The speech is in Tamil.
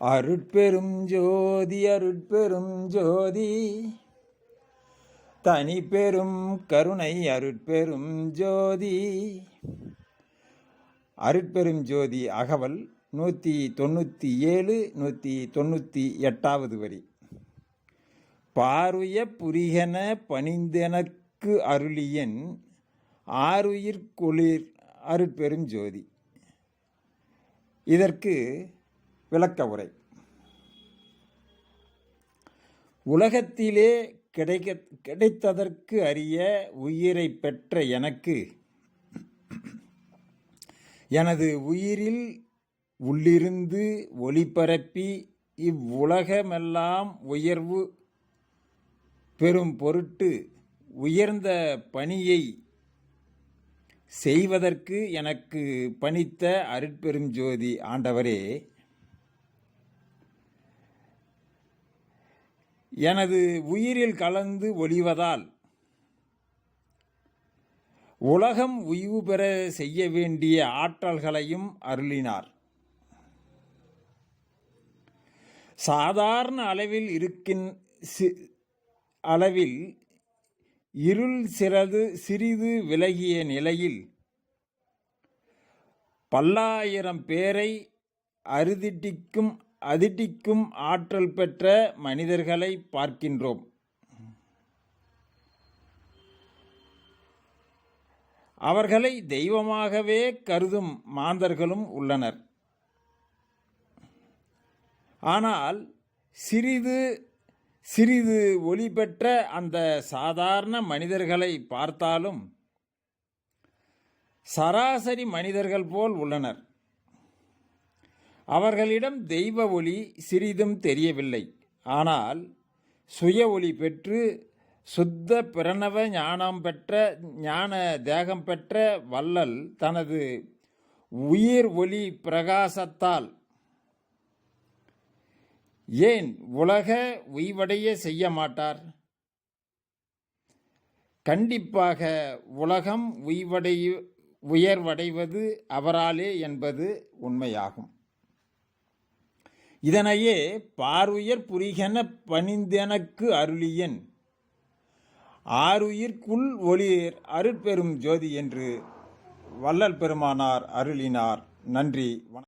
அருட்பெரும் ஜோதி அருட்பெரும் ஜோதி. தனி பெரும் கருணை அருட்பெரும் ஜோதி. அருட்பெரும் ஜோதி அகவல் நூற்றி தொண்ணூற்றி ஏழு நூற்றி தொண்ணூற்றி எட்டாவது வரி. பாருய புரிகன பணிந்தெனக்கு அருளியன் ஆருயிர் குளிர் அருட்பெரும் ஜோதி. இதற்கு விளக்க உரை. உலகத்திலே கிடைக்க கிடைத்ததற்கு அறிய உயிரை பெற்ற எனக்கு எனது உயிரில் உள்ளிருந்து ஒளிபரப்பி இவ்வுலகமெல்லாம் உயர்வு பெறும் பொருட்டு உயர்ந்த பணியை செய்வதற்கு எனக்கு பணித்த அருட்பெரும் ஜோதி ஆண்டவரே எனது உயிரில் கலந்து ஒளிவதால் உலகம் உய்வு பெற செய்ய வேண்டிய ஆற்றல்களையும் அருளினார். சாதாரண அளவில் இருக்கின் சி- அளவில் இருள் சிறது சிறிது விலகிய நிலையில் பல்லாயிரம் பேரை அறுதிட்டிக்கும் அதிட்டிக்கும் ஆற்றல் பெற்ற மனிதர்களை பார்க்கின்றோம். அவர்களை தெய்வமாகவே கருதும் மாந்தர்களும் உள்ளனர். ஆனால் சிறிது சிறிது ஒளி பெற்ற அந்த சாதாரண மனிதர்களை பார்த்தாலும் சராசரி மனிதர்கள் போல் உள்ளனர். அவர்களிடம் தெய்வ ஒளி சிறிதும் தெரியவில்லை. ஆனால் சுய ஒளி பெற்று சுத்த பிரணவ ஞானம் பெற்ற ஞான தேகம் பெற்ற வள்ளல் தனது உயிர் ஒளி பிரகாசத்தால் ஏன் உலக உய்வடைய செய்ய மாட்டார்? கண்டிப்பாக உலகம் உய்வடைய உயர்வடைவது அவராலே என்பது உண்மையாகும். இதனையே பார்வுயர் புரிகன பணிந்தெனக்கு அருளியன். ஆருயிர்க்குள் ஒளியர் அருட்பெரும் ஜோதி என்று வள்ளல் பெருமானார் அருளினார். நன்றி வணக்கம்.